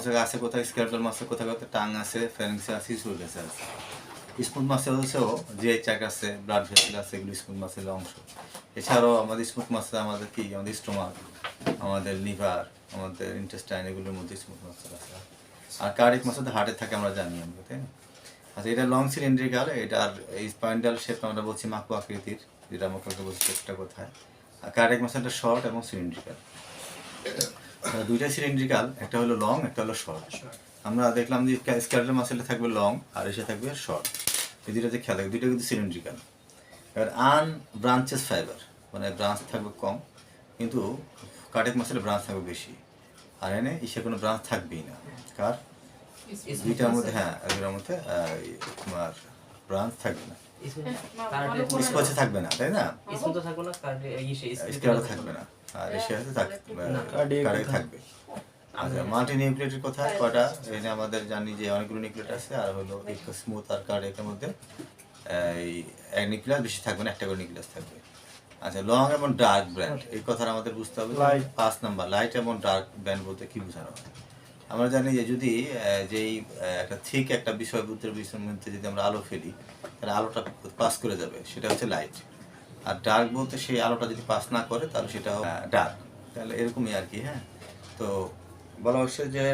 মাসে আছে কোথায় স্কেলেটাল মাসে কোথায় কোথায় টাং আছে ফ্যারিংসে আছে সুরগেসে আছে স্মুথ মাসেল হচ্ছেও যে চাক আছে ব্লাড ভেসেল আছে এগুলো স্মুথ মাসেলের অংশ এছাড়াও আমাদের স্মুথ মাসেল আমাদের কি আমাদের স্টোমাক আমাদের লিভার আমাদের ইন্টেস্টাইন এগুলোর মধ্যে স্মুথ মাসেল আছে আর কার্ডিক মাসেল তো হার্টে থাকে আমরা জানি আমরা তাই না আচ্ছা এটা লং সিলিন্ড্রিকাল এটার এই স্পাইন্ডাল শেপ আমরা বলছি মাকু আকৃতির যেটা আমরা বলছি শেপটা কোথায় আর কার্ডিক মাসেলটা শর্ট এবং সিলিন্ড্রিকাল দুইটা সিলিন্ড্রিকাল একটা হলো লং একটা হলো শর্ট আমরা দেখলাম যে স্কেলেটাল মাসেলটা থাকবে লং আর এসে থাকবে শর্ট এই দুইটাতে খেয়াল থাকবে দুইটা কিন্তু সিলিন্ড্রিকাল এবার আন ব্রাঞ্চেস ফাইবার মানে ব্রাঞ্চ থাকবে কম কিন্তু কার্ডিক মাসেলের ব্রাঞ্চ থাকবে বেশি। আর এনে ইসে কোনো ব্রাঞ্চ থাকবেই না। কার? দুইটার মধ্যে হ্যাঁ এগুলোর মধ্যে তোমার ব্রাঞ্চ থাকবে না। স্কচে থাকবে। না তাই না? স্কুল তো থাকব না কার্ড ইসে স্কেলও থাকবে। না আর এসে হয়তো থাকবে কার্ডিক থাকবে। আচ্ছা মাল্টি নিউক্লিয়েটের কোথায়? কয়টা? এখানে আমাদের জানি যে অনেকগুলো নিউক্লিয়েট আছে আর হলো স্মুথ আর কার্ডিকের মধ্যে এই এক নিউক্লিয়াস বেশি থাকবে না একটা করে নিউক্লিয়াস থাকবে। আচ্ছা লং এবং ডার্ক ব্র্যান্ড এই কথাটা আমাদের বুঝতে হবে. পাঁচ নাম্বার লাইট এবং ডার্ক ব্র্যান্ড বলতে কি বোঝানো হয়? আমরা জানি যে যদি যেই একটা ঠিক একটা বিষয় বুদ্ধের বিষয়ের মধ্যে যদি আমরা আলো ফেলি, তাহলে আলোটা পাস করে যাবে, সেটা হচ্ছে লাইট আর ডার্ক বলতে সেই আলোটা যদি পাস না করে, তাহলে সেটা ডার্ক তাহলে এরকমই আর কি হ্যাঁ? তো বলা হচ্ছে যে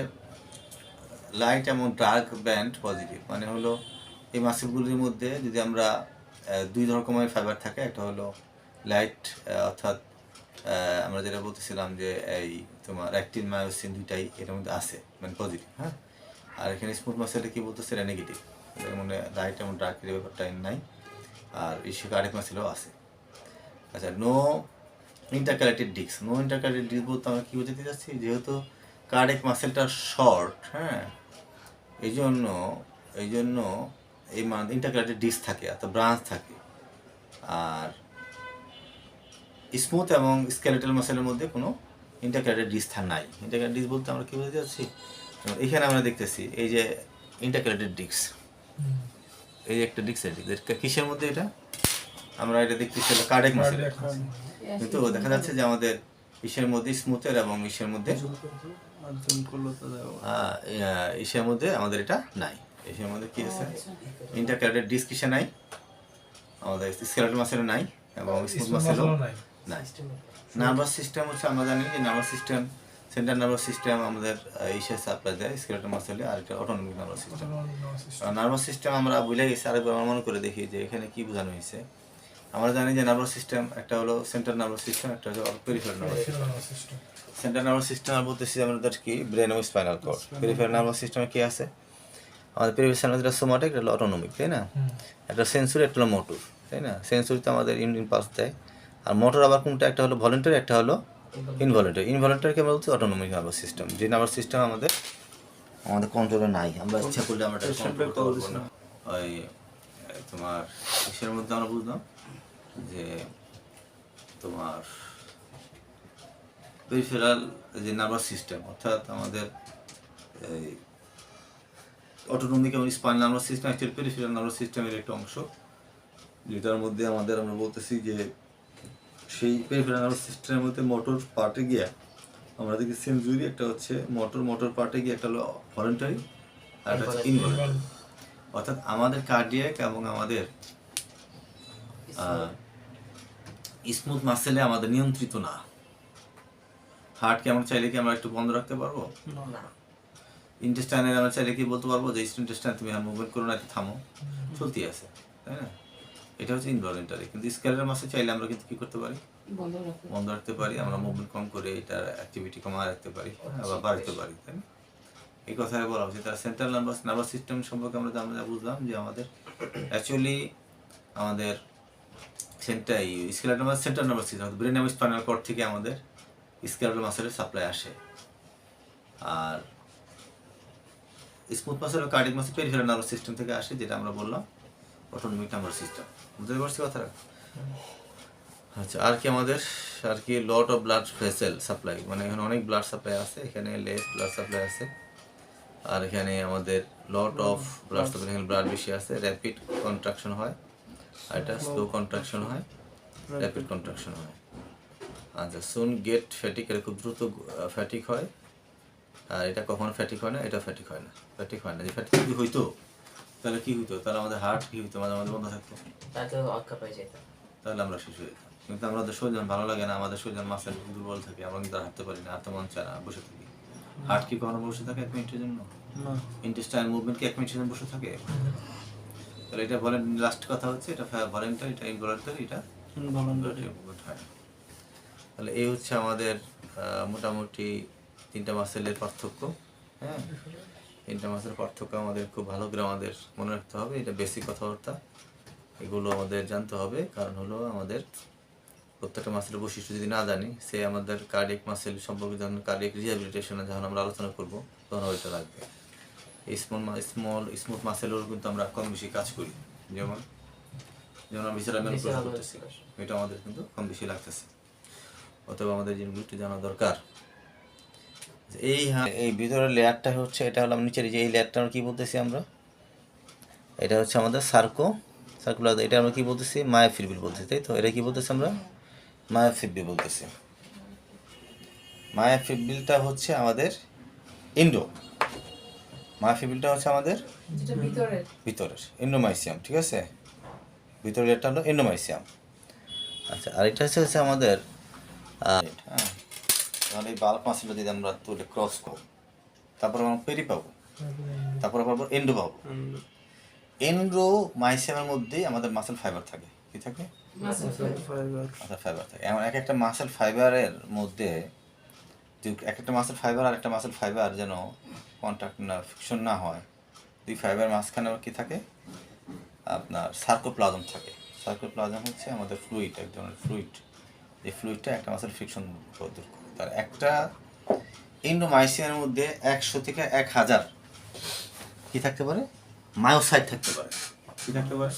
লাইট এবং ডার্ক ব্যান্ড পজিটিভ মানে হলো এই মাসিকগুলির মধ্যে যদি আমরা দুই রকমের ফাইবার থাকে, একটা হলো লাইট অর্থাৎ আমরা যেটা বলতেছিলাম যে এই তোমার অ্যাক্টিন মায়োসিন দুইটাই এটার মধ্যে আছে মানে পজিটিভ হ্যাঁ? আর এখানে স্মুথ মাসেলটা কী বলতেছে? এটা নেগেটিভ মধ্যে লাইট এবং ডার্কের ব্যাপারটা নাই। আর ইস্যু কার্ডিক মাসেলও আছে। আচ্ছা no intercalated disc no intercalated disc বলতে আমরা কী বোঝাতে চাচ্ছি? যেহেতু কার্ডিক মাসেলটা শর্ট হ্যাঁ? এই জন্য এই জন্য এই ইন্টারকালেটেড ডিস্ক থাকে, অর্থাৎ ব্রাঞ্চ থাকে। আর স্মুথ এবং স্কেলেটাল মাসেলের মধ্যে কোনো ইন্টারকালেটেড ডিস্ক নাই। ইন্টারকালেটেড ডিস্ক বলতে আমরা কী বোঝাতে যাচ্ছি যেমন এখানে আমরা দেখতেছি এই যে ইন্টারকালেটেড ডিস্ক এই যে একটা ডিস্ক কিসের মধ্যে এটা? আমরা এটা দেখতেছি কার্ডিক মাসেল কিন্তু দেখা যাচ্ছে যে আমাদের ইসের মধ্যে স্মুথের এবং ইসের মধ্যে আহ, ইসের মধ্যে আমাদের এটা নাই। ইসের মধ্যে কি আছে? ইন্টারক্যারেটেড ডিস্ক কিসে নাই? আমাদের স্কেলেটাল মাসেলে নাই এবং স্মুথ মাসেলও নাই। নার্ভাস সিস্টেম হচ্ছে আমরা জানি যে nervous system central nervous system আমাদের ইসে সাপ্লাই দেয় স্কেলেটাল মাসেলে আর এটা autonomic nervous system nervous system আমরা ভুলে গেছি আরেকবার আমরা মনে করে দেখি যে এখানে কি বোঝানো হয়েছে। আমরা জানি যে নার্ভাস সিস্টেম একটা হলো সেন্ট্রাল নার্ভাস সিস্টেম একটা হলো peripheral nervous system central nervous system আর বলতেছি আমাদের কি ব্রেন এবং স্পাইনাল কর্ড পেরিফেরাল নার্ভাস সিস্টেমে কি আছে? আমাদের পেরিফেরাল যেটা সোমাটিক এটা হলো অটোনমিক তাই না? একটা সেন্সরি একটা হলো মোটর তাই না? সেন্সরিতে আমাদের ইম্পালস দেয়। আর মোটর আবার কোনটা? একটা হলো ভলেন্টারি একটা হলো ইনভলেন্টারি ইনভলেন্টারিকে আমরা বলছি অটোনমিক নার্ভাস সিস্টেম যে নার্ভাস সিস্টেম আমাদের আমাদের কন্ট্রোলে নাই। আমরা ইচ্ছা করলে আমরা ওই, তোমার ইসের মধ্যে আমরা বুঝলাম? যে তোমার পেরিফেরাল যে নার্ভাস সিস্টেম অর্থাৎ আমাদের এই অটোনমিক এবং spinal nervous system actually peripheral nervous সিস্টেমের একটা অংশ। যেটার মধ্যে আমাদের আমরা বলতেছি যে সেই পেরিফেরাল সিস্টেমের মধ্যে মোটর পার্টে গিয়ে আমরা দেখি সেন্সুরি একটা হচ্ছে মোটর মোটর পার্টে গিয়ে একটা হলো ভলেন্টারি আর একটা হচ্ছে ইনভলেন্টারি অর্থাৎ আমাদের কার্ডিয়াক এবং আমাদের স্মুথ মাসেলে আমাদের নিয়ন্ত্রিত না। হার্টকে আমরা চাইলে কি আমরা একটু বন্ধ রাখতে পারব? ইন্টেস্টাইনের আমরা চাইলে কি বলতে পারব? যে ইন্টেস্টাইন তুমি আর মুভমেন্ট করো না একটু থামো। চলতি আছে তাই না? এটা হচ্ছে ইনভলেন্টারি কিন্তু স্কেলের মাসে চাইলে আমরা কিন্তু কি করতে পারি? বন্ধ রাখতে পারি আমরা মুভমেন্ট কম করে এটার অ্যাক্টিভিটি কমায় রাখতে পারি আবার বাড়াতে পারি তাই না? এই কথাই বলা হচ্ছে। তার সেন্ট্রাল নার্ভাস নার্ভাস সিস্টেম সম্পর্কে আমরা আমরা যা বুঝলাম যে আমাদের অ্যাকচুয়ালি আমাদের centre skeletal mass central nervous system brain এবং স্পাইনাল কর্ড থেকে আমাদের স্কেলেটাল মাসেলের সাপ্লাই আসে। আর স্মুথ মাসেল ও cardiac muscle peripheral nervous system থেকে আসে যেটা আমরা বললাম অটোনমিক নার্ভাস সিস্টেম বুঝতে পারছি কথাটা আচ্ছা আর কি আমাদের, আর কি lot of blood vessel supply মানে এখানে অনেক ব্লাড সাপ্লাই আছে, এখানে লেস ব্লাড সাপ্লাই আছে, আর এখানে আমাদের লট অফ ব্লাড সাপ্লাই এখানে ব্লাড বেশি আছে র্যাপিড কন্ট্রাকশন হয়, আর এটা স্লো কন্ট্রাকশন হয় র্যাপিড কন্ট্রাকশন হয়। আচ্ছা সুন গেট ফ্যাটিক খুব দ্রুত ফ্যাটিক হয়, আর এটা কখনো ফ্যাটিক হয় না, এটা ফ্যাটিক হয় না ফ্যাটিক হয় না। যে ফ্যাটিক যদি হইতো তাহলে কি হইতো? তাহলে আমাদের হার্ট কি হইতো? আমাদের আমাদের বন্ধ থাকতো। তাতে পাই যেত। তাহলে আমরা শিশু হয়ে যেতাম। কিন্তু আমাদের শরীর ভালো লাগে না। আমাদের শরীর মাসেল দুর্বল থাকে। আমরা কিন্তু হাঁটতে পারি না হাঁটতে মন চায় না বসে থাকি। হার্ট কি কখনো বসে থাকে এক মিনিটের জন্য? না। ইন্টেস্টাইন মুভমেন্ট কি এক মিনিটের জন্য বসে থাকে? তাহলে এটা বলেন লাস্ট কথা হচ্ছে এটা ভলেন্টারি এটা ইনভলেন্টারি এটা ইনভলন্টারি হয় তাহলে এই হচ্ছে আমাদের মোটামুটি তিনটা মাসেলের পার্থক্য হ্যাঁ? তিনটা মাসের পার্থক্য আমাদের খুব ভালো করে আমাদের মনে রাখতে হবে। এটা বেসিক কথাবার্তা। এগুলো আমাদের জানতে হবে। কারণ হলো আমাদের প্রত্যেকটা মাসেলের বৈশিষ্ট্য যদি না জানি সে আমাদের কার্ডিক মাসেল সম্পর্কে যখন কার্ডিক রিহ্যাবিলিটেশনে যখন আমরা আলোচনা করব তখন ওইটা লাগবে। স্মল স্মল স্মুথ মাসেলেরও কিন্তু আমরা কম বেশি কাজ করি। যেমন যেমন আমরা বিচারা Visceral করতেছি এটা আমাদের কিন্তু কম বেশি লাগতেছে। অথবা আমাদের জিনিসগুলো জানা দরকার এই হ্যাঁ এই ভিতরের লেয়ারটা হচ্ছে এটা হলো নিচের যে এই লেয়ারটা আমরা কি বলতেছি আমরা? এটা হচ্ছে আমাদের সার্কো সার্কুলার এটা আমরা কি বলতেছি? মায়াফিরবিল বলতেছি তাই তো? এটা কি বলতেছি আমরা? মায়াফিরবিল বলতেছি। মায়া ফিরবিলটা হচ্ছে আমাদের ইন্ডো মায়াফিরবিলটা হচ্ছে আমাদের ভিতরের। এন্ডোমাইসিয়াম ঠিক আছে? ভিতরের এটা হলো এন্ডোমাইসিয়াম আচ্ছা আর এটা হচ্ছে হচ্ছে আমাদের হ্যাঁ তাহলে এই বাল্ব মাসেলটা যদি আমরা তুলে ক্রস করব তারপর আমরা পেরি পাবো। তারপর পাবো এন্ডো পাবো। এন্ডো মাইসিয়ামের মধ্যেই আমাদের মাসেল ফাইবার থাকে। কি থাকে? মাসেল ফাইবার থাকে। এমন এক একটা মাসেল ফাইবারের মধ্যে এক একটা মাসেল ফাইবার আর একটা মাসেল ফাইবার যেন কন্ট্যাক্ট না ফিকশন না হয় দুই ফাইবার মাঝখানে আবার কি থাকে? আপনার সার্কোপ্লাজম থাকে। সার্কোপ্লাজম হচ্ছে আমাদের ফ্লুইড এক ধরনের ফ্লুইড এই ফ্লুইডটা একটা মাসেল ফিকশন দূর করে তার একটা ইন্ডোমাইসিয়ানের মধ্যে একশো থেকে এক হাজার কি থাকতে পারে? মায়োসাইট থাকতে পারে। কি থাকতে পারে?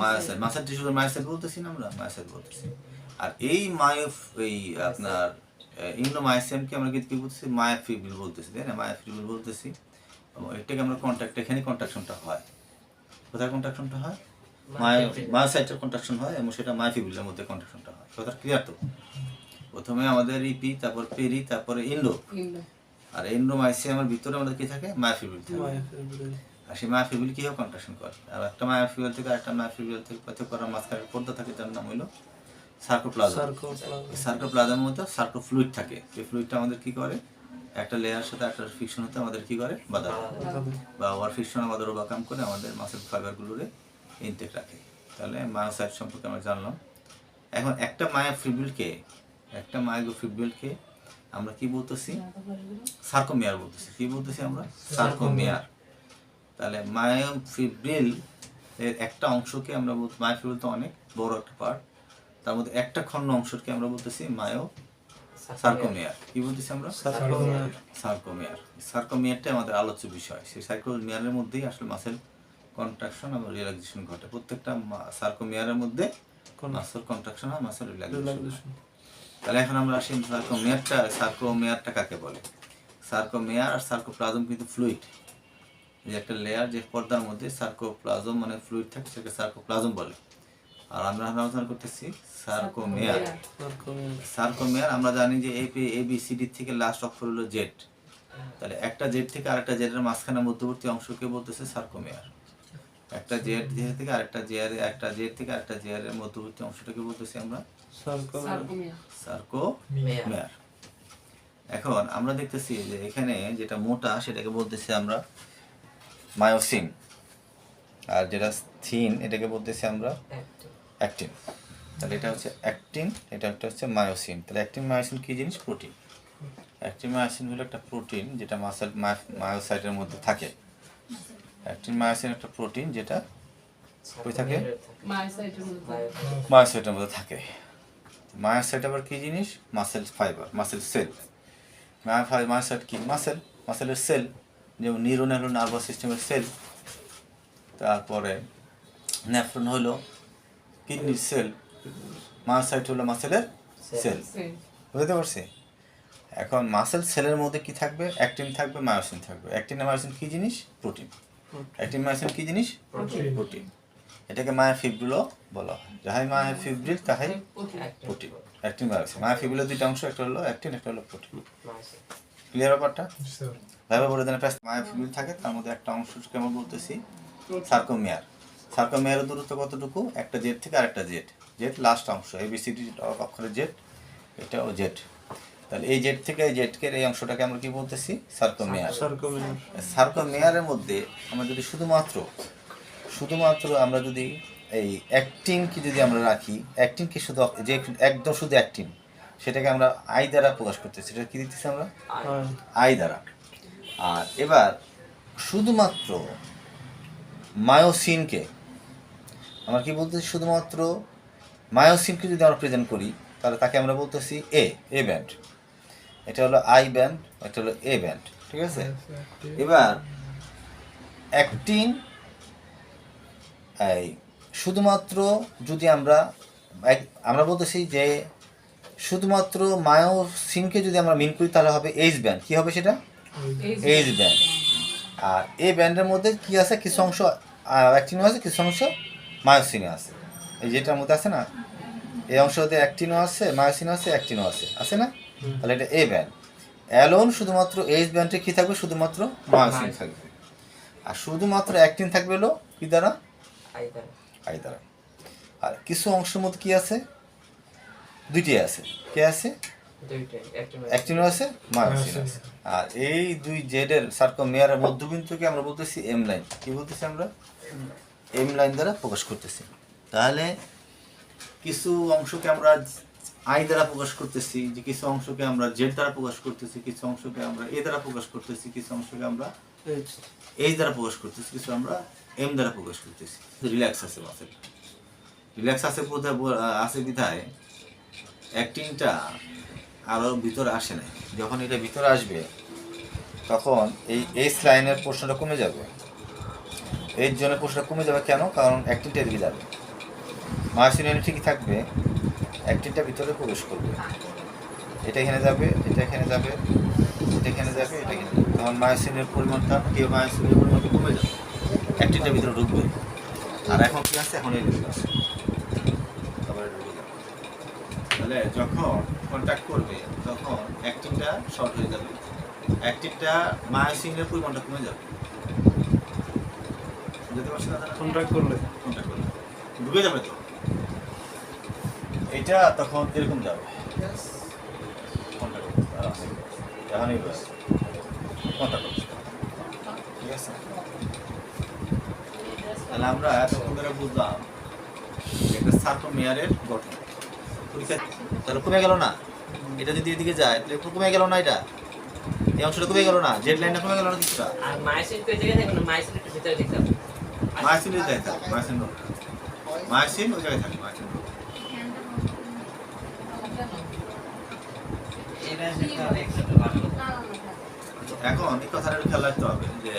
মায়োসাইট। মাসাইট টিস্যু মায়োসাইট বলতেছি না আমরা মায়োসাইট বলতেছি। আর এই মায়ো এই আপনার ইন্ডোমাইসিয়ামকে আমরা কি কি বলতেছি? মায়াফিবিল বলতেছি তাই না? মায়াফিবিল বলতেছি। এবং এটাকে আমরা কন্ট্যাক্ট এখানে কন্ট্রাকশনটা হয়। কোথায় কন্ট্রাকশনটা হয়? মায়োসাইটের। কন্ট্রাকশন হয় এবং সেটা মায়াফিবিলের মধ্যে কন্ট্রাকশনটা হয়। কথা ক্লিয়ার তো? প্রথমে আমাদের ইপি তারপর পেরি তারপরে ইন্ডো ইন্ডো আর এন্ডোমাইসিয়ামের ভিতরে আমাদের কি থাকে? মায়াফিবিল থাকে। আর সেই মায়াফিবিল কীভাবে কন্ট্রাকশন করে। আর একটা মায়াফিবিল থেকে আরেকটা মায়াফিবিল থেকে পৃথক করার মাঝখানে পর্দা থাকে যার নাম হলো সার্কোপ্লাজম। সার্কোপ্লাজমের মধ্যে সার্কো ফ্লুইড থাকে। এই ফ্লুইডটা আমাদের কি করে? একটা লেয়ার সাথে একটা ফিকশন হতে আমাদের কি করে? বাধা বা ওয়ার ফিকশন আমাদের ওভারকাম করে আমাদের মাসেল ফাইবারগুলোরে ইনটেক রাখে। তাহলে মায়োসাইট সম্পর্কে আমরা জানলাম। এখন একটা মায়া ফিব্রিলকে একটা মায়াগো ফিব্রিলকে আমরা কি বলতেছি? সার্কোমিয়ার বলতেছি। কি বলতেছি আমরা? সার্কোমিয়ার তাহলে মায়োফিব্রিল এর একটা অংশকে আমরা বলতে মায়োফিব্রিল তো অনেক বড় একটা পার্ট তার মধ্যে একটা খণ্ড অংশকে আমরা বলতেছি মায়ো সার্কোমিয়ার কি বলতেছি আমরা? সার্কোমিয়ার সার্কোমিয়ার সার্কোমিয়ারটা আমাদের আলোচ্য বিষয়। সেই সার্কোমিয়ারের মধ্যেই আসলে মাসেল কন্ট্রাকশন এবং রিল্যাক্সেশন ঘটে। প্রত্যেকটা সার্কোমিয়ারের মধ্যে মাসেল কন্ট্রাকশন হয় মাসেল রিল্যাক্সেশন তাহলে এখন আমরা আসি সার্কোমিয়ারটা সার্কোমিয়ারটা কাকে বলে? সার্কোমিয়ার আর সার্কোপ্লাজম কিন্তু ফ্লুইড যে একটা লেয়ার যে পর্দার মধ্যে সার্কোপ্লাজম মানে ফ্লুইড থাকে সেটাকে সার্কোপ্লাজম বলে। আর আমরা আলোচনা করতেছি সার্কোমিয়ার। সার্কোমিয়ার। আমরা জানি যে A P A B C D থেকে লাস্ট অক্ষর হলো জেড তাহলে একটা জেড থেকে আরেকটা জেডের মাঝখানে মধ্যবর্তী অংশকে বলতেছে সার্কোমিয়ার। একটা জেড জেড থেকে আরেকটা জেয়ার একটা জেড থেকে আরেকটা জেয়ারের মধ্যবর্তী অংশটাকে বলতেছি আমরা সার্কোমিয়ার এখন আমরা দেখতেছি যে এখানে যেটা মোটা সেটাকে বলতেছি আমরা মায়োসিন। আর যেটা থিন এটাকে বলতেছি আমরা অ্যাক্টিন। তাহলে এটা হচ্ছে অ্যাক্টিন এটা একটা হচ্ছে মায়োসিন। তাহলে অ্যাক্টিন মায়োসিন কী জিনিস? প্রোটিন। অ্যাক্টিন মায়োসিন হলো একটা প্রোটিন যেটা মাসেল মায়োসাইটের মধ্যে থাকে। অ্যাক্টিন মায়োসিন একটা প্রোটিন যেটা কই থাকে? মায়োসাইটের মধ্যে থাকে। মায়োসাইট আবার কী জিনিস? Muscle fibre muscle cell myocyte কি? মাসেল মাসেলের সেল যেমন নিউরন হলো নার্ভাস সিস্টেমের সেল তারপরে নেফ্রন হলো কিডনির সেল মায়োসাইট হলো মাসেলের সেল বুঝতে পারছি? এখন মাসেল সেলের মধ্যে কি থাকবে? অ্যাক্টিন থাকবে মায়োসিন থাকবে। অ্যাক্টিন মায়োসিন কি জিনিস? প্রোটিন অ্যাক্টিন মায়োসিন কি জিনিস? প্রোটিন এটাকে মায়া মায়াফিব্রিলও বলা হয়। যাহাই মায়া মায়াফিব্রিল তাহাই প্রোটিন। অ্যাক্টিন মায়োসিন মায়াফিব্রিলের দুইটা অংশ একটা হলো অ্যাক্টিন একটা হলো প্রোটিন ক্লিয়ার ব্যাপারটা? ভাইবা বলে দেন প্রায় মায়োফিব্রিল থাকে তার মধ্যে একটা অংশকে আমরা বলতেছি? সার্কোমিয়ার সার্কোমিয়ারের দূরত্ব কতটুকু? একটা জেড থেকে আরেকটা জেড জেড লাস্ট অংশ এবিসিডি অক্ষরের জেড এটাও জেড তাহলে এই জেড থেকে এই জেডকে এই অংশটাকে আমরা কি বলতেছি? সার্কোমিয়ার সার্কোমিয়ার সার্কোমিয়ারের মধ্যে আমরা যদি শুধুমাত্র শুধুমাত্র আমরা যদি এই অ্যাক্টিনকে যদি আমরা রাখি অ্যাক্টিংকে শুধু যে একদম শুধু অ্যাক্টিন সেটাকে আমরা আই দ্বারা প্রকাশ করতেছি। সেটা কী দিতেছি আমরা? আই। দ্বারা। আর এবার শুধুমাত্র মায়োসিনকে আমরা কি বলতেছি শুধুমাত্র? মায়োসিনকে যদি আমরা প্রেজেন্ট করি তাহলে তাকে আমরা বলতেছি এ এ ব্যান্ড এটা হলো আই ব্যান্ড এটা হলো এ ব্যান্ড ঠিক আছে? এবার অ্যাক্টিন এই শুধুমাত্র যদি আমরা এক- আমরা বলতেছি যে শুধুমাত্র মায়ো মায়োসিনকে যদি আমরা মিন করি তাহলে হবে এইচ ব্যান্ড কী হবে সেটা? এইচ ব্যান্ড আর এই ব্যান্ডের মধ্যে কি আছে? কিছু অংশ অ্যাক্টিনও আছে কিছু অংশ মায়োসিনও আছে। এই যেটার মধ্যে আছে না? এই অংশতে অ্যাক্টিনও আছে মায়োসিনও আছে অ্যাক্টিনও আছে। আছে না? তাহলে এটা এ ব্যান্ড অ্যালোন শুধুমাত্র এইচ ব্যান্ডে কী থাকবে? শুধুমাত্র মায়োসিন থাকবে। আর শুধুমাত্র অ্যাক্টিন থাকবে হলো কি দ্বারা? দ্বারা আর কিছু অংশের মধ্যে কি আছে? দুইটি আছে। কে আছে? অ্যাক্টিনও আছে মায়োসিন আছে আর এই দুই জেডের সার্কোমিয়ারের মধ্যবিন্দুকে আমরা বলতেছি এম লাইন কি বলতেছি আমরা? এম লাইন দ্বারা প্রকাশ করতেছি। তাহলে কিছু অংশকে আমরা আই দ্বারা প্রকাশ করতেছি যে কিছু অংশকে আমরা জেড দ্বারা প্রকাশ করতেছি কিছু অংশকে আমরা এ দ্বারা প্রকাশ করতেছি কিছু অংশকে আমরা এইচ দ্বারা প্রকাশ করতেছি কিছু আমরা এম দ্বারা প্রকাশ করতেছি। রিল্যাক্স আছে মাসেল। রিল্যাক্স আছে আছে বিধায় অ্যাক্টিংটা আরও ভিতরে আসে না যখন এটা ভিতরে আসবে, তখন এই এইচ লাইনের প্রশ্নটা কমে যাবে। এইচ জনের প্রশ্নটা কমে যাবে কেন? কারণ অ্যাক্টিংটা এদিকে যাবে। মায়াসিন ঠিকই থাকবে, অ্যাক্টিংটা ভিতরে প্রবেশ করবে। এটা এখানে যাবে, এটা এখানে যাবে, এটা এখানে যাবে, এটা এখানে যাবে। তখন মায়াসিনের পরিমাণটা কেউ মায়াসিনের পরিমাণটা কমে যাবে। অ্যাক্টিংটা ভিতরে ঢুকবে। আর এখন কি আছে? এখন এই আছে। তারপরে ঢুকে যাবে তাহলে যখন কন্ট্যাক্ট করবে তখন অ্যাক্টিংটা শর্ট হয়ে যাবে। অ্যাক্টিংটা মায়াসিনের পরিমাণটা কমে যাবে। বুঝতে পারছি না দাদা? কন্ট্রাক্ট করলে। কোনটা করলে? ঢুকে যাবে তো? এটা তখন এরকম যাবে। কোনটা করবে? এখন এই বয়স। কোনটা ঠিক আছে? তাহলে আমরা এতক্ষণ ধরে বুঝলাম একটা সার্কোমিয়ারের গঠন। পরীক্ষা তাহলে কমে গেল না? এটা যদি এদিকে যায় তাহলে কমে গেল না এটা? এই অংশটা কমে গেল না? জেড লাইনটা কমে গেল না কিছুটা? আর মাইসিন কই জায়গায় থাকবে না মাইসিন একটু ভিতরে দেখতে হবে। মায়াসিন ওই জায়গায় থাকে মায়াসিন রোড মায়াসিন ওই জায়গায় থাকে মায়াসিন রোড এটা একটা এখন এই কথাটা খেয়াল রাখতে হবে যে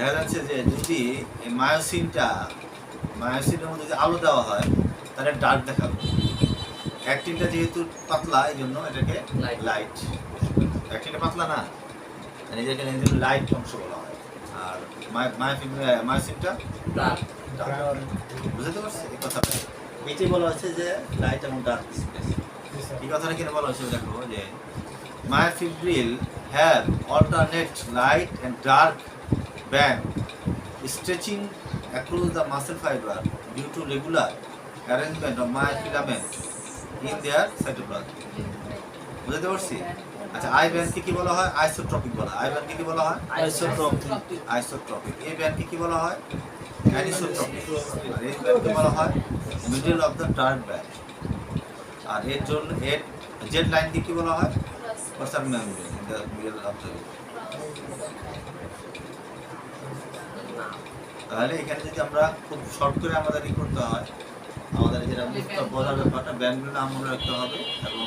দেখা যাচ্ছে যে যদি এই মায়োসিনটা মায়োসিনের মধ্যে যদি আলো দেওয়া হয় তাহলে ডার্ক দেখাবে। অ্যাক্টিনটা যেহেতু পাতলা এই জন্য এটাকে. লাইট অ্যাক্টিনটা পাতলা না। নিজেকে লাইট অংশ বলা হয়। আর মায়োসিনটা ডার্ক ডার্ক বুঝতে পারছি এই কথাটা। এটাই বলা হচ্ছে যে লাইট এবং ডার্ক এই কথাটা কিনে বলা হচ্ছে দেখো যে myofibril have alternate light and dark band stretching across the muscle fiber due to regular arrangement of myofilament in their cytoplasm বুঝতে পারছি? আচ্ছা আই ব্যান্ডকে কি বলা হয়? আইসোট্রপিক বলা। আই ব্যান্ডকে কি বলা হয়? আইসোট্রপিক আইসোট্রপিক এই ব্যান্ডকে কি বলা হয়? অ্যানিসোট্রপিক আর এই ব্যান্ডকে বলা হয় middle of the dark band আর এর জন্য এর জেড লাইনকে কি বলা হয়? ইন মিডল অফ দ্য তাহলে এখানে যদি আমরা খুব শর্ট করে আমাদের ই করতে হয় আমাদের যেটা বুঝতে বোঝার ব্যাপারটা ব্যান্ডগুলো নাম মনে রাখতে হবে এবং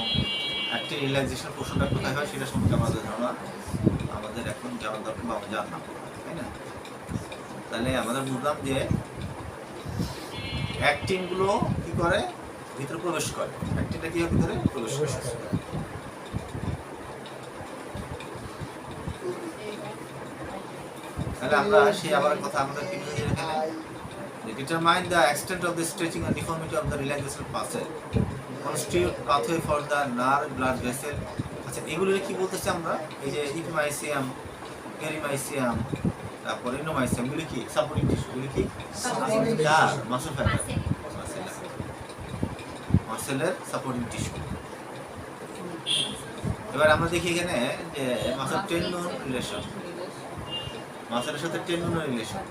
একটি রিল্যাক্সেশন পোর্শনটা কোথায় হয় সেটা সম্পর্কে আমাদের ধারণা আমাদের এখন যাওয়ার দরকার বা জানা তাই না? তাহলে আমাদের বুঝলাম যে অ্যাক্টিংগুলো কি করে? ভিতরে প্রবেশ করে। অ্যাক্টিংটা কি হয় ভিতরে? প্রবেশ করে। তাহলে আমরা সেই আবার কথা আমাদের determine the extent of the stretching and deformity of the relaxation muscle. Constitute pathway for the nerve blood vessel. আচ্ছা এগুলো কি বলতেছি আমরা? এই যে ইপিমাইসিয়াম পেরিমাইসিয়াম তারপর ইনোমাইসিয়াম এগুলো কি? সাপোর্টিং টিস্যু এগুলো কি? মাসল ফাইবার মাসেলের সাপোর্টিং টিস্যু এবার আমরা দেখি এখানে যে মাসেল টেন্ডন রিলেশন মাসেলের সাথে tendon relation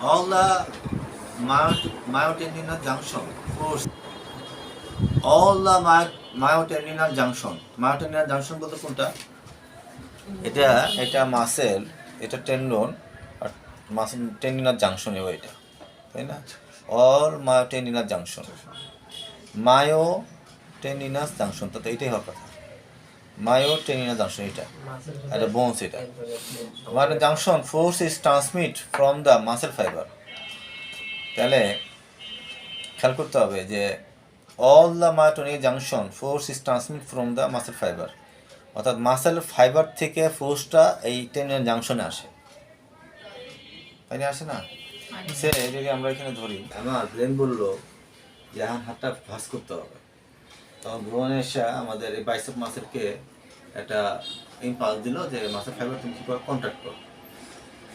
all the myotendinar junction. Force all the my- myotendinar junction. Myotendinar junction বলতে কোনটা? এটা এটা মাসেল, এটা টেন্ডন আর মাসেল টেন্ডিনার জাংশন এবার এটা, তাই না? All myotendinous junction myotendinous junction তো এটাই হওয়ার কথা। মায়ো টেন্ডিনার জাংশন এটা। এটা বোনস এটা। মানে junction force is transmit from the muscle fibre তাহলে খেয়াল করতে হবে যে all the myotonic junction force is transmit from the muscle fibre অর্থাৎ মাসেল ফাইবার থেকে ফোর্সটা এই টেনের জাংশনে আসে। তাই আসে না? সে যদি আমরা এখানে ধরি আমার ব্রেন বলল যে হাতটা ভাস করতে হবে। তখন ভ্রমণ এসে আমাদের এই বাইসেপ মাসেরকে একটা ইম্পালস দিল যে মাসের ফাইবার তুমি কী করো? কন্ট্যাক্ট করো।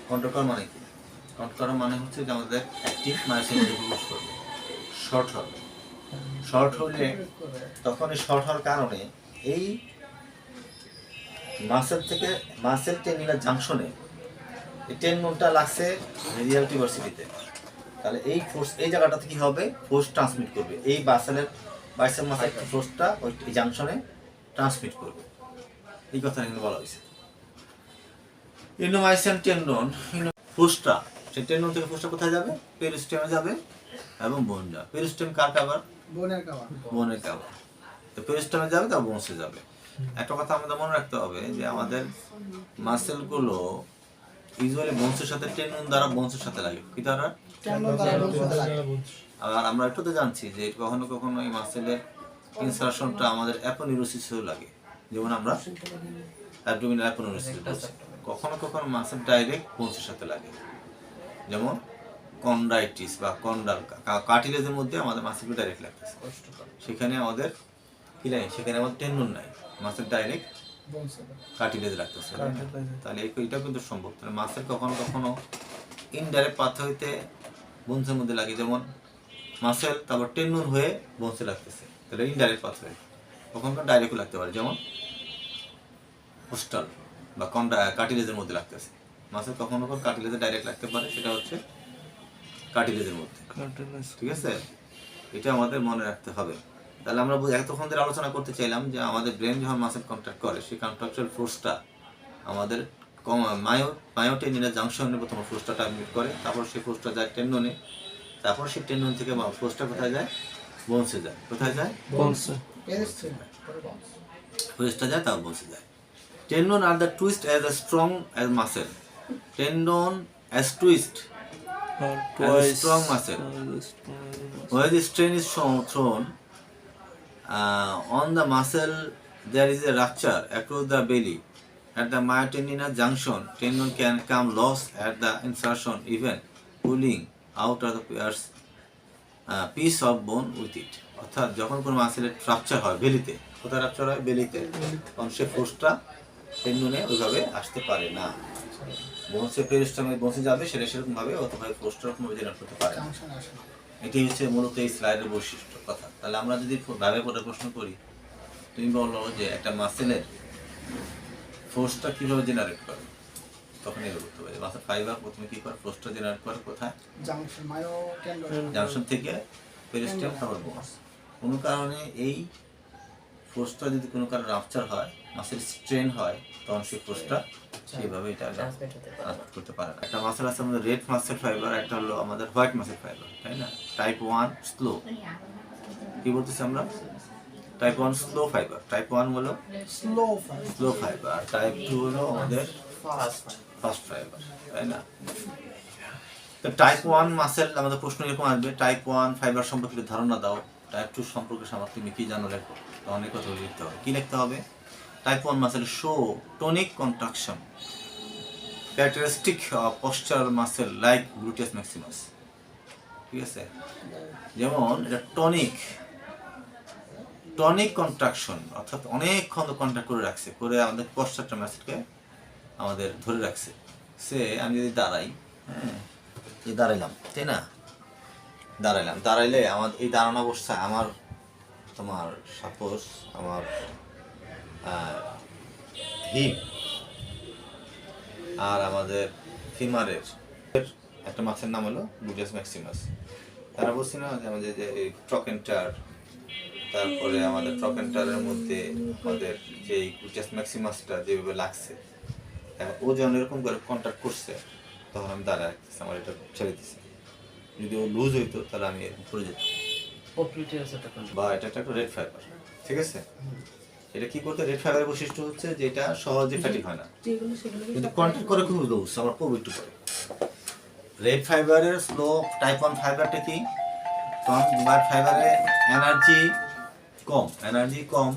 কন্ট্যাক্ট করা মানে কি? কন্ট্যাক্ট করা মানে হচ্ছে যে, আমাদের অ্যাক্টিভ মায়োসিন ইউজ করবে। শর্ট হবে। শর্ট হলে তখন এই শর্ট হওয়ার কারণে এই মাসেল থেকে মাসেল টেনিলার জাংশনে এই টেন্ডনটা লাগছে রেডিয়াল ইউনিভার্সিটিতে তাহলে এই ফোর্স এই জায়গাটাতে কি হবে? ফোর্স ট্রান্সমিট করবে। এই বাসেলের বাইসেল মাসেল ফোর্সটা ওই জাংশনে ট্রান্সমিট করবে। এই কথা এখানে বলা হয়েছে। ইনোমাইসিয়ান টেন্ডন ফোর্সটা সেই টেন্ডন থেকে ফোর্সটা কোথায় যাবে? পেরিস্টেমে যাবে এবং বোন যাবে। পেরিস্টেম কার কাবার বোনের খাওয়া বোনের কাবার তো পেরিস্টেমে যাবে তা বংশে যাবে। একটা কথা আমাদের মনে রাখতে হবে যে আমাদের মাসেলগুলো ইউজুয়ালি বংশের সাথে টেন্ডন দ্বারা বংশের সাথে লাগে। কি দ্বারা? লাগে আর আমরা একটু তো জানছি যে কখনো কখনো এই মাসেলের ইনসারশনটা আমাদের অ্যাপোনিউরোসিসেও লাগে। যেমন আমরা অ্যাবডোমিনাল অ্যাপোনিউরোসিস কখনো কখনো মাসেল ডাইরেক্ট বংশের সাথে লাগে। যেমন কন্ডাইটিস বা কন্ডাল কার্টিলেজের মধ্যে আমাদের মাসেলটা ডাইরেক্ট লাগতেছে। সেখানে আমাদের কি নাই সেখানে আমাদের টেন্ডন নাই। মাসেল ডাইরেক্ট কার্টিলেজ লাগতেছে। তাহলে এটা কিন্তু সম্ভব। তাহলে মাসেল কখনো কখনো ইনডাইরেক্ট পাথর হইতে বোনসের মধ্যে লাগে। যেমন মাসেল তারপর টেন্ডন হয়ে বোনসে লাগতেছে। তাহলে ইনডাইরেক্ট পাথর কখনো ডাইরেক্টও লাগতে পারে যেমন হোস্টাল বা কন্ডা কার্টিলেজের মধ্যে লাগতেছে। মাসেল কখনো কখনো কার্টিলেজে ডাইরেক্ট লাগতে পারে সেটা হচ্ছে কার্টিলেজের মধ্যে। ঠিক আছে? এটা আমাদের মনে রাখতে হবে। তাহলে আমরা এতক্ষণ ধরে আলোচনা করতে চাইলাম যে আমাদের ব্রেন যখন মাসেল কন্ট্রাক্ট করে সেই কন্ট্রাকচুয়াল ফোর্সটা আমাদের মায়ো মায়োটেনিনের জাংশনে প্রথম ফোর্সটা ট্রান্সমিট করে তারপর সেই ফোর্সটা যায় টেন্ডনে তারপর সেই টেন্ডন থেকে মাংসকোষটা কোথায় যায়? বংশে যায়। কোথায় যায়? বংশটা যায় বংশে যায়। Tendon are the as a strong as muscle tendon as twice strong muscle way the strain thrown on the muscle there is a rupture across the belly at the myotendinous junction tendon can come loose at the even pulling out of the pairs piece of bone with it অর্থাৎ যখন কোনো মাসেলের fracture হয় বেলিতে কোথায় fracture হয়? বেলিতে। তখন সে ফোর্সটা টেন্ডনে ওইভাবে আসতে পারে না। বংশে পেরিস্টামে বংশে যাবে সেটা সেরকম ভাবে অথবা ফোর্সটা ওরকমভাবে জেনারেট করতে পারে না। এটি হচ্ছে মূলত এই স্লাইডের বৈশিষ্ট্য কথা। তাহলে আমরা যদি ভাবে পরে প্রশ্ন করি তুমি বলো যে একটা মাসেলের ফোর্সটা কীভাবে জেনারেট করে? তখন এগুলো করতে পারে মাসেল ফাইবার প্রথমে কি করে? ফোর্সটা জেনারেট করে কোথায়? জাংশন মায়ো টেন্ডন জাংশন থেকে পেরিস্টেম তারপর বোনস কোনো কারণে এই ফোর্সটা যদি কোনো কারণে রাপচার হয় মাসেল স্ট্রেন হয় তখন সেই ফোর্সটা সেইভাবে এটা ট্রান্সমিট করতে পারে। না একটা মাসেল আছে আমাদের রেড মাসেল ফাইবার একটা হলো আমাদের হোয়াইট মাসেল ফাইবার তাই না? টাইপ ওয়ান স্লো কি বলতেছি আমরা? Type one slow fibre type one হলো slow slow fibre type two হলো আমাদের ফাস্ট ফাস্ট ফাইবার তাই না? তো টাইপ ওয়ান মাসেল আমাদের প্রশ্ন এরকম আসবে টাইপ ওয়ান ফাইবার সম্পর্কে ধারণা দাও টাইপ টু সম্পর্কে আমার তুমি কি জানো লেখো অনেক কথা লিখতে হবে। কি লিখতে হবে? Type one muscle show tonic contraction characteristic posture muscle like gluteus maximus ঠিক আছে? যেমন এটা টনিক টনিক কন্ট্রাকশন অর্থাৎ অনেকক্ষণ কন্ট্রাক্ট করে রাখছে, করে আমাদের পশ্চাৎটা ম্যাসেজকে আমাদের ধরে রাখছে। সে, আমি যদি দাঁড়াই হ্যাঁ এই দাঁড়াইলাম, তাই না? দাঁড়াইলাম। দাঁড়াইলে আমার, এই দাঁড়ানো অবস্থা আমার তোমার সাপোজ, আমার হিপ আর আমাদের ফিমারের একটা মাছের নাম হলো বুডিয়াস ম্যাক্সিমাস। তারা বলছি না যে আমাদের যে ট্রকেন্টার তারপরে আমাদের ট্রকেন্টারের মধ্যে আমাদের যে বুডিয়াস ম্যাক্সিমাসটা যেভাবে লাগছে এখন ও যখন এরকম করে কন্ট্যাক্ট করছে তখন আমি দাঁড়ায় রাখতেছি আমার এটা ছেড়ে দিছে। যদি ও লুজ হইতো তাহলে আমি এরকম পড়ে যেতাম। বা এটা একটা রেড ফাইবার ঠিক আছে? এটা কি করতে রেড ফাইবারের বৈশিষ্ট্য হচ্ছে যে এটা সহজে ফ্যাটিক হয় না। কিন্তু কন্ট্যাক্ট করে খুব লুজ আমরা পড়ব একটু পরে রেড ফাইবারের স্লো টাইপ ওয়ান ফাইবারটা কি? তোমার ফাইবারে এনার্জি কম এনার্জি কম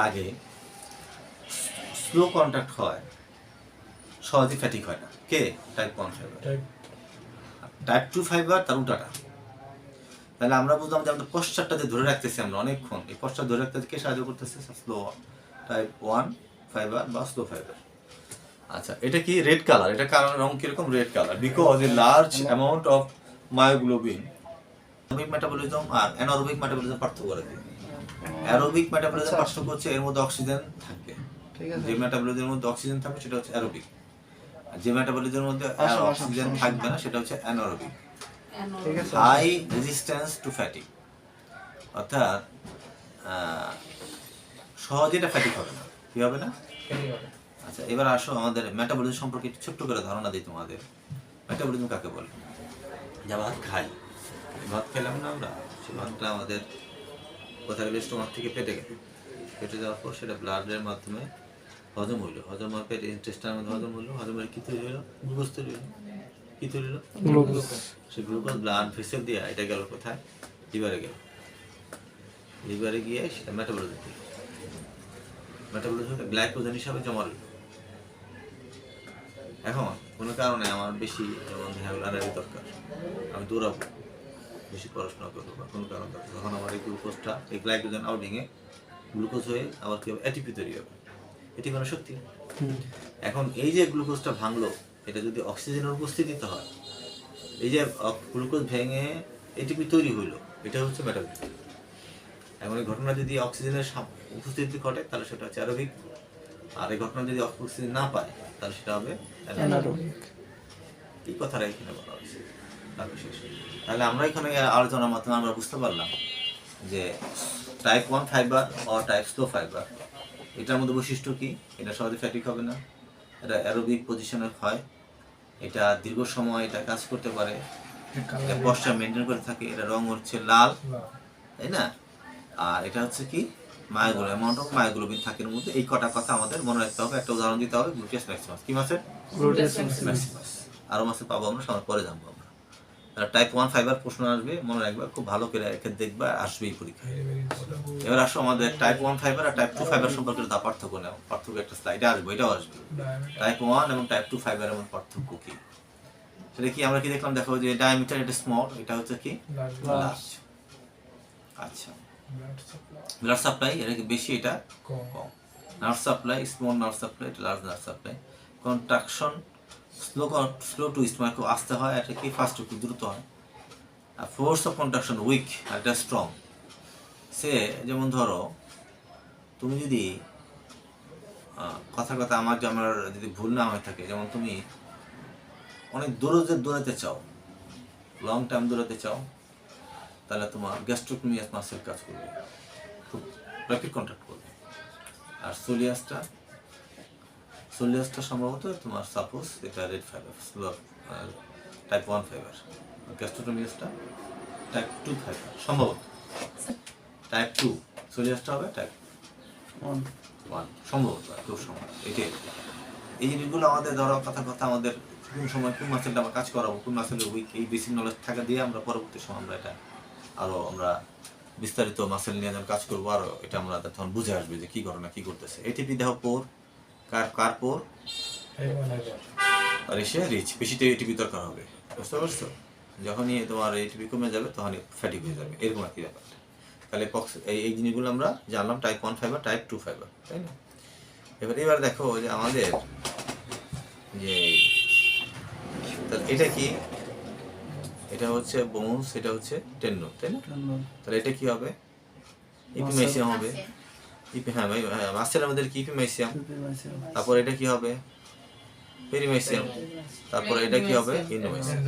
লাগে। স্লো কন্ট্যাক্ট হয়। সহজে ফ্যাটিক হয় না। কে? Type one fibre type two fibre তার উল্টাটা। তাহলে আমরা বুঝলাম যে আমাদের পশ্চাৎটা যে ধরে রাখতেছি আমরা অনেকক্ষণ এই পশ্চাৎ ধরে রাখতে কে সাহায্য করতেছে? স্লো টাইপ ওয়ান ফাইবার বা স্লো ফাইবার আচ্ছা এটা কি রেড কালার এটা কারণ রং কীরকম? Red colour because a large amount of myoglobin aerobic metabolism R anaerobic metabolism পার্থক্য করে দিই অ্যারোবিক মেটাবলিজম পার্থক্য হচ্ছে এর মধ্যে অক্সিজেন থাকবে ঠিক আছে। যে মেটাবলিজমের মধ্যে অক্সিজেন থাকে সেটা হচ্ছে অ্যারোবিক যে মেটাবলিজমের মধ্যে অক্সিজেন থাকবে না সেটা হচ্ছে অ্যানারোবিক ঠিক আছে। হাই রেজিস্ট্যান্স টু ফ্যাটিক অর্থাৎ সহজে এটা ফ্যাটিক হবে না। কি হবে না? আচ্ছা এবার আসো আমাদের মেটাবলিজম সম্পর্কে একটু ছোট্ট করে ধারণা দিই তোমাদের। মেটাবলিজম কাকে বলে? যা ভাত খাই। ভাত খেলাম না আমরা? সে ভাতটা আমাদের কোথায় গেলে তোমার থেকে পেটে গেল। পেটে যাওয়ার পর সেটা ব্লাডের মাধ্যমে হজম হইল। হজম হওয়ার পেটে ইন্টেস্টাইনের মধ্যে হজম হইল। হজমের কি তৈরি হলো গ্লুকোজ তৈরি হলো কি তৈরি হলো গ্লুকোজ। সে গ্লুকোজ ব্লাড ভেসেল দিয়ে এটা গেল কোথায়? লিভারে গেল। লিভারে গিয়ে সেটা মেটাবলিজম হলো মেটাবলিজম গ্লাইকোজেন হিসাবে জমা রইল। এখন কোনো কারণে আমার বেশি যেমন হ্যাভলারের দরকার। আমি দৌড়াবো বেশি পড়াশোনা করব বা কোনো কারণ দরকার। তখন আমার এই গ্লুকোজটা এই গ্লাইকোজেন আউটিংয়ে গ্লুকোজ হয়ে আবার কি হবে? এটিপি তৈরি হবে। এটি কোনো শক্তি এখন এই যে গ্লুকোজটা ভাঙলো এটা যদি অক্সিজেনের উপস্থিতিতে হয় এই যে গ্লুকোজ ভেঙে এটিপি তৈরি হইল এটা হচ্ছে মেটাবলিজম। এখন এই ঘটনা যদি অক্সিজেনের উপস্থিতি ঘটে তাহলে সেটা হচ্ছে অ্যারোবিক। আর এই ঘটনা যদি অক্সিজেন না পায় তাহলে সেটা হবে এই কথাটা এখানে বলা হয়েছে। তাহলে আমরা এখানে আলোচনার মাধ্যমে আমরা বুঝতে পারলাম যে টাইপ ওয়ান ফাইবার ও টাইপ স্লো ফাইবার এটার মধ্যে বৈশিষ্ট্য কি? এটা সহজে ফ্যাটিক হবে না। এটা অ্যারোবিক পজিশনের হয় এটা দীর্ঘ সময় এটা কাজ করতে পারে। এটা পশ্চার মেনটেন করে থাকে। এটা রং হচ্ছে লাল। তাই না? আর এটা হচ্ছে কি? মায়োগ্লো অ্যামাউন্ট অফ মায়োগ্লোবিন থাকে এর মধ্যে। এই কটা কথা আমাদের মনে রাখতে হবে। একটা উদাহরণ দিতে হবে গ্লুকোজ ম্যাক্সিমাস কি মাসের? ম্যাক্সিমাস আরও মাসে পাবো আমরা সময় পরে জানব টাইপ ওয়ান ফাইবার প্রশ্ন আসবে মনে রাখবে খুব ভালো করে রেখে দেখবা আসবে এই পরীক্ষায় এবার আসো আমাদের টাইপ ওয়ান ফাইবার আর টাইপ টু ফাইবার সম্পর্কে দা পার্থক্য নেও পার্থক্য একটা স্লাইডে আসবে এটাও আসবে। টাইপ ওয়ান এবং টাইপ টু ফাইবার মধ্যে পার্থক্য কি? সেটা কি আমরা কি দেখলাম? দেখো যে ডায়ামিটার এটা স্মল এটা হচ্ছে কি? লার্জ আচ্ছা। ব্লাড সাপ্লাই এটা কি বেশি এটা কম। Nerve supply small nerve supply এটা large nerve supply contraction slow slow two মানে খুব আস্তে হয় এটা কি ফাস্ট খুব দ্রুত হয়। আর ফোর্স অফ কন্ট্রাকশন উইক আর স্ট্রং সে, যেমন ধরো, তুমি যদি কথা কথা আমার যে আমার যদি ভুল না হয়ে থাকে, যেমন তুমি অনেক দূরে যে দৌড়াতে চাও লং টাইম দৌড়াতে চাও, তাহলে তোমার গ্যাস্ট্রোকমিয়াস মাসেল কাজ করবে। খুব র্যাপিড কন্ট্যাক্ট করবে। আর সোলিয়াসটা সোলিয়াসটা সম্ভবত তোমার সাপোজ এটা red fibre type one fibre গ্যাস্ট্রোটমিয়াসটা type two fibre সম্ভবত। টাইপ টু সোলিয়াসটা হবে টাইপ ওয়ান ওয়ান সম্ভবত খুব সম্ভব এটাই। এই জিনিসগুলো আমাদের ধরো কথা কথা আমাদের কোন সময় কোন মাসেলটা আমরা কাজ করাবো কোন মাসেলের উইক এই বেসিক নলেজ থাকা দিয়ে আমরা পরবর্তী সময় আমরা এটা আরও আমরা বিস্তারিত মাসেল নিয়ে যখন কাজ করব আরও এটা আমরা তখন বুঝে আসবে যে কি ঘটনা কী করতেছে এটিপি দেহ পোর কার কার পোর? আর এসে রিচ বেশিতে এটিপি দরকার হবে। বুঝতে পারছ? যখনই তোমার এটিপি কমে যাবে তখনই ফ্যাটিক হয়ে যাবে। এরকম একই ব্যাপারটা তাহলে পক্স এই এই জিনিসগুলো আমরা জানলাম type one fibre type two fibre তাই না? এবার এবার দেখো যে আমাদের যে তাহলে এটা কি? এটা হচ্ছে বোনস এটা হচ্ছে টেন্ডন তাই না? তাহলে এটা কি হবে? ইপিমাইসিয়াম হবে। ইপি হ্যাঁ ভাই হ্যাঁ মাছের আমাদের কি ইপিমাইসিয়াম তারপর এটা কি হবে? পেরিমাইসিয়াম তারপর এটা কি হবে? ইন্ডোমাইসিয়াম